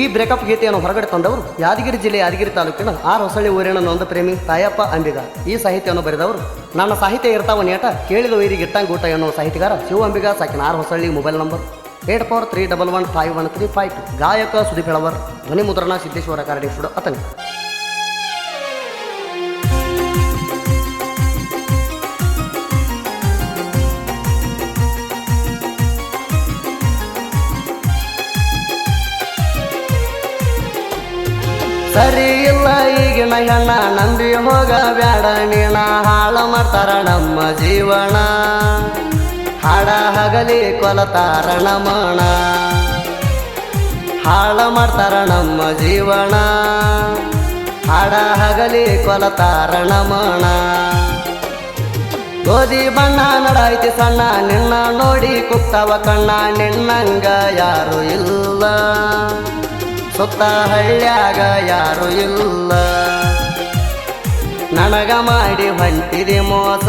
ಈ ಬ್ರೇಕಪ್ ಗೀತೆಯನ್ನು ಹೊರಗಡೆ ತಂದವರು ಯಾದಗಿರಿ ಜಿಲ್ಲೆ ಯಾದಗಿರಿ ತಾಲೂಕಿನ ಆರ್ ಹೊಸಳ್ಳಿ ಊರಿನ ನೊಂದ ಪ್ರೇಮಿ ತಾಯಪ್ಪ ಅಂಬಿಗ. ಈ ಸಾಹಿತ್ಯವನ್ನು ಬರೆದವರು, ನನ್ನ ಸಾಹಿತ್ಯ ಇರ್ತಾವ ನೇಟ ಕೇಳಿದ ವೈರಿಗೆ ಊಟ ಎನ್ನುವ ಸಾಹಿತಿಗಾರ Shiva Ambiga, ಸಾಕಿನ R Hosalli mobile number eight four three double one five one three five ಗಾಯಕ ಸುದೀಪ್ ಹೆಳವರ್ ಧ್ವನಿ ಮುದ್ರಣ ಸಿದ್ದೇಶ್ವರ ಕಾರಡಿ ಅತನಿ. ಸರಿ ಇಲ್ಲ, ಈಗಿನ ಹೆಣ್ಣ ನಂಬಿ ಹೋಗ ಬ್ಯಾಡ ನೀನ ಹಾಳು ಮಾಡ್ತಾರ ನಮ್ಮ ಜೀವನ. ಹಾಡ ಹಗಲಿ ಕೊಲತಾರ ನಮಣ ಹಾಳು ಮಾಡ್ತಾರ ನಮ್ಮ ಜೀವನ. ಹಾಡ ಹಗಲಿ ಕೊಲತಾರ ನಮಣ ಗೋಧಿ ಬಣ್ಣ ನಡಾಯ್ತಿ ಸಣ್ಣ, ನಿನ್ನ ನೋಡಿ ಕುಕ್ತವ ಕಣ್ಣ. ನಿನ್ನಂಗ ಯಾರು ಇಲ್ಲ. ಸುತ್ತ ಹಳ್ಳ್ಯಾಗ ಯಾರು ಇಲ್ಲ. ನನಗ ಮಾಡಿ ಹೊಂಟಿದೆ ಮೋಸ.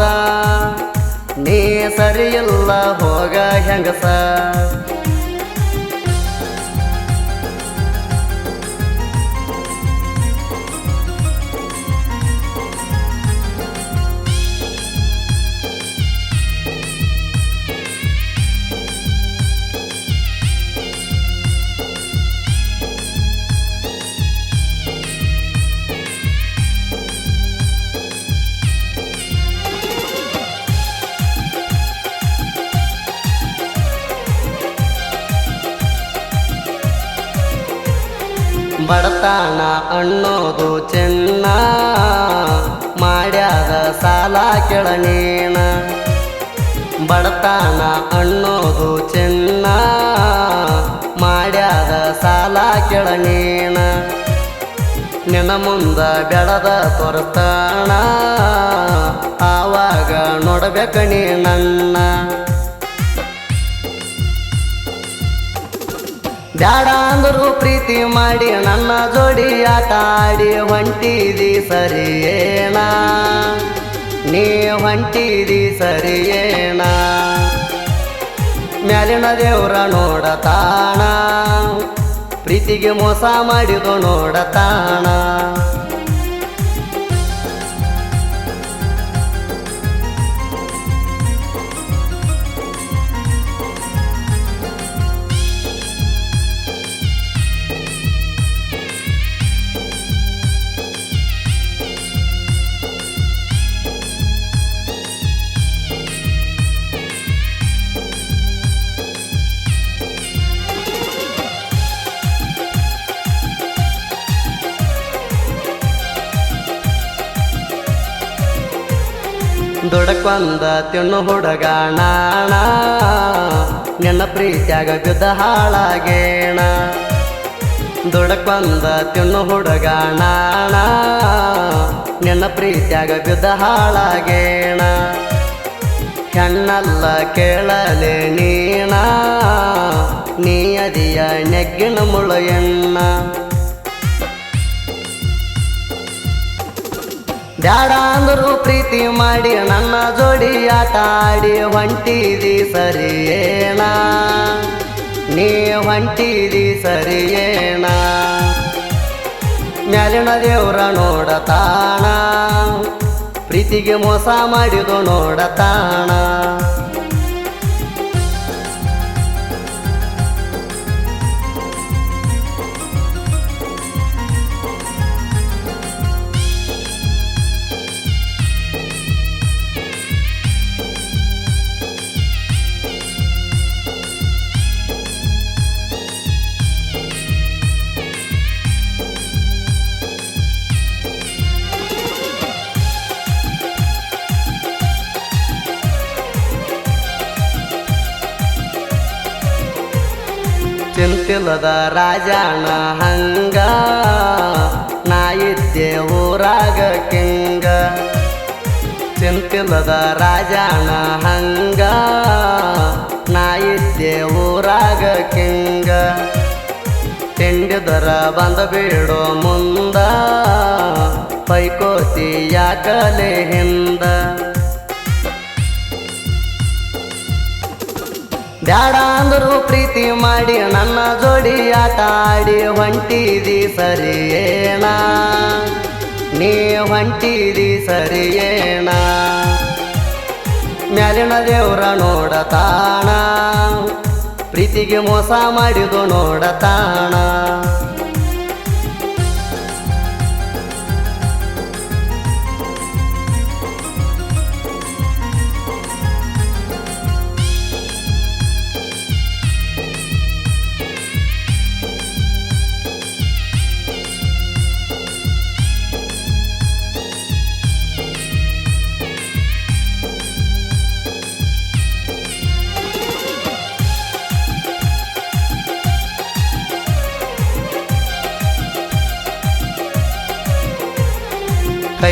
ನೀ ಸರಿಯಿಲ್ಲ ಹೋಗ ಹೆಂಗಸ. ಬಡತನ ಅನ್ನೋದು ಚೆನ್ನ ಮಾಡ್ಯಾದ ಸಾಲ ಕೆಳನೇಣ ಬಡತನ ಅನ್ನೋದು ಚೆನ್ನ ಮಾಡ್ಯಾದ ಸಾಲ ಕೆಳನೇಣ ನಿನ್ನ ಮುಂದ ಬೆಳದ ತೊರತಾಣ ಆವಾಗ ನೋಡ್ಬೇಕ ನೀ ನನ್ನ. ಬ್ಯಾಡ ಅಂದ್ರು ಪ್ರೀತಿ ಮಾಡಿ ನನ್ನ ಜೋಡಿ ಆಟ ಆಡಿ ಹೊಂಟಿದಿ ಸರಿಯೇನಾ? ನೀ ಹೊಂಟಿದಿ ಸರಿಯೇನ? ಮ್ಯಾಲಿನ ದೇವ್ರ ನೋಡತಾಣ ಪ್ರೀತಿಗೆ ಮೋಸ ಮಾಡಿದು ನೋಡತಾಣ ದುಡಕೊಂದ ತಿನ್ನು ಹುಡುಗಾಣ. ನಿನ್ನ ಪ್ರೀತಿಯಾಗ ಬಿದ್ದ ಹಾಳಾಗೇಣ. ದೊಡಕೊಂದ ತಿನ್ನು ಹುಡುಗಾಣ. ನಿನ್ನ ಪ್ರೀತಿಯಾಗ ಬಿದ್ದ ಹಾಳಾಗೇಣ. ಹೆಣ್ಣಲ್ಲ ಕೇಳಲೆ ನೀಣ ನೀ ಅದಿಯ ನೆಗ್ಗಿನ ಮುಳು ಎಣ್ಣ. ಬ್ಯಾಡ ಅಂದರು ಪ್ರೀತಿ ಮಾಡಿ ನನ್ನ ಜೋಡಿ ಆಟ ಆಡಿ ಹೊಂಟಿದಿ ಸರಿಯೇಣ ನೀ ಹೊಂಟಿದಿ ಸರಿಯೇಣ ಮ್ಯಾಲಿನ ದೇವ್ರ ನೋಡತಾಣ ಪ್ರೀತಿಗೆ ಮೋಸ ಮಾಡಿದು ನೋಡತಾಣ ಚಿಂತಿಲ್ಲದ ರಾಜಾಣ ಹಂಗ? ನಾ ಇದ್ದೆ ಊರಾಗ ಕಿಂಗ. ಚಿಂತಿಲ್ಲದ ರಾಜಾಣ ಹಂಗ? ನಾ ಇದ್ದೆ ಊರಾಗ ಕಿಂಗ. ತಿಂಡಿದರ ಬಂದ ಬಿಡೋ ಮುಂದ. ಪೈಕೋತಿ ಯಾಕಲೆ ಹಿಂದ? ಬ್ಯಾಡ ಅಂದರು ಪ್ರೀತಿ ಮಾಡಿ ಆಡಿ ಹೊಂಟಿದಿ ಸರಿಯೇಣ ನೀ ಹೊಂಟಿದಿ ಸರಿಯೇಣ ಮ್ಯಾಲಿನ ದೇವ್ರ ನೋಡತಾಣ ಪ್ರೀತಿಗೆ ಮೋಸ ಮಾಡಿದು ನೋಡತಾಣ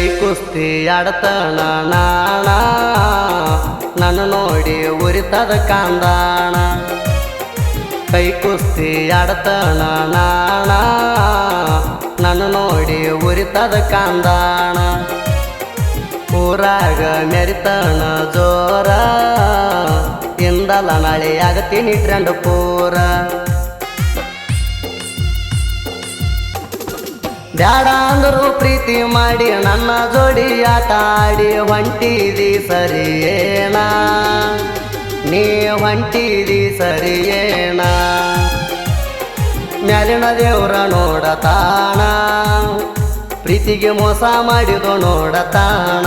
ಕುಸ್ತಿ ಆಡತಣ ನಾಣ ನನ್ನ ನೋಡಿ ಉರಿತದ ಕಾಂದಾಣ. ಕೈ ಕುಸ್ತಿ ಆಡತಣ ನಾಣ ನನ್ನ ನೋಡಿ ಉರಿತದ ಕಾಂದಾಣ. ಊರಾಗ ಮೆರಿತಣ ಜೋರ. ಇಂದಲ ನಾಳೆ ಆಗತೀನಿ ಟ್ರೆಂಡ್ ಪೂರ. ಬ್ಯಾಡ ಅಂದರು ಪ್ರೀತಿ ಮಾಡಿ ನನ್ನ ಜೋಡಿ ಆಟ ಆಡಿ ಹೊಂಟಿದಿ ಸರಿಯೇಣ ನೀ ಹೊಂಟಿದಿ ಸರಿಯೇಣ ಮ್ಯಾಲಿನ ದೇವ್ರ ನೋಡತಾಣ ಪ್ರೀತಿಗೆ ಮೋಸ ಮಾಡಿದು ನೋಡತಾಣ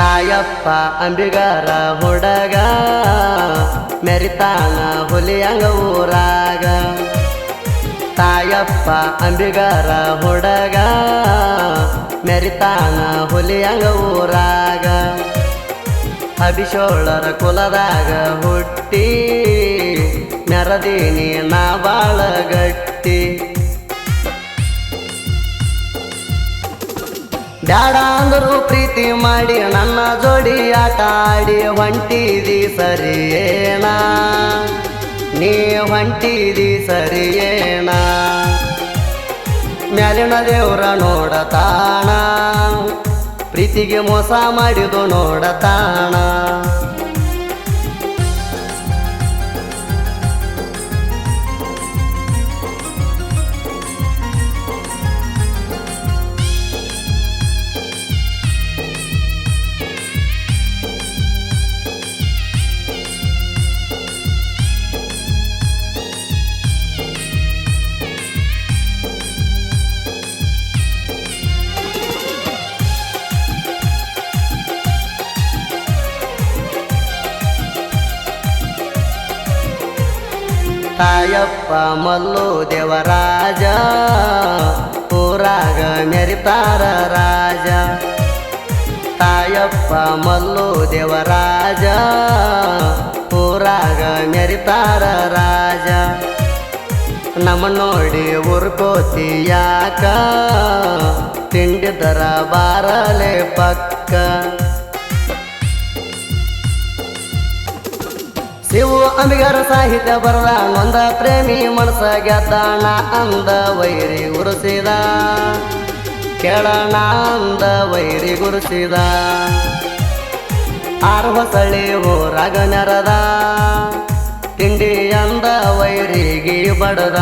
ತಾಯಪ್ಪ ಅಂಬಿಗಾರ ಹುಡಗ, ಮೆರಿತಾನ ಹುಲಿಯಂಗ ಊರಾಗ. ತಾಯಪ್ಪ ಅಂಬಿಗಾರ ಹುಡಗ, ಮೆರಿತಾನ ಹುಲಿಯಂಗ ಊರಾಗ. ಅಭಿಶೋಳರ ಕುಲದಾಗ ಹುಟ್ಟಿ, ಮೆರದೀನಿ ನಾ ಬಾಳ ಗಟ್ಟಿ. ಬ್ಯಾಡ ಅಂದರು ಪ್ರೀತಿ ಮಾಡಿ ನನ್ನ ಜೋಡಿ ಆಟ ಆಡಿ ಹೊಂಟಿದಿ ಸರಿಯೇಣ ನೀ ಹೊಂಟಿದಿ ಸರಿಯೇಣ ಮ್ಯಾಲಿನ ದೇವ್ರ ನೋಡತಾಣ ಪ್ರೀತಿಗೆ ಮೋಸ ಮಾಡಿದು ನೋಡತಾಣ ತಾಯಪ್ಪ ಮಲ್ಲು ದೇವರಾಜ, ಊರಾಗ ಮೆರಿತಾರ ರಾಜ. ತಾಯಪ್ಪ ಮಲ್ಲು ದೇವರಾಜ, ಊರಾಗ ಮೆರಿತಾರ ರಾಜ. ನಮ್ಮ ನೋಡಿ ಉರ್ಕೋತಿ ಯಾಕ ತಿಂಡಿದರ ಬಾರಲೆ ಪಕ್ಕ. ಅಂಬಿಗರ ಸಾಹಿತ್ಯ ಬರದ ನೊಂದ ಪ್ರೇಮಿ ಮನಸ ಗೆದ್ದಾಣ ಅಂದ ವೈರಿ ಗುರುಸಿದ. ಕೇಳಣ, ಅಂದ ವೈರಿ ಗುರುಸಿದ. ಆರು ಹೊಸಳಿ ಊರಾಗ ನೆರದ, ತಿಂಡಿ ಅಂದ ವೈರಿಗೆ ಬಡದ.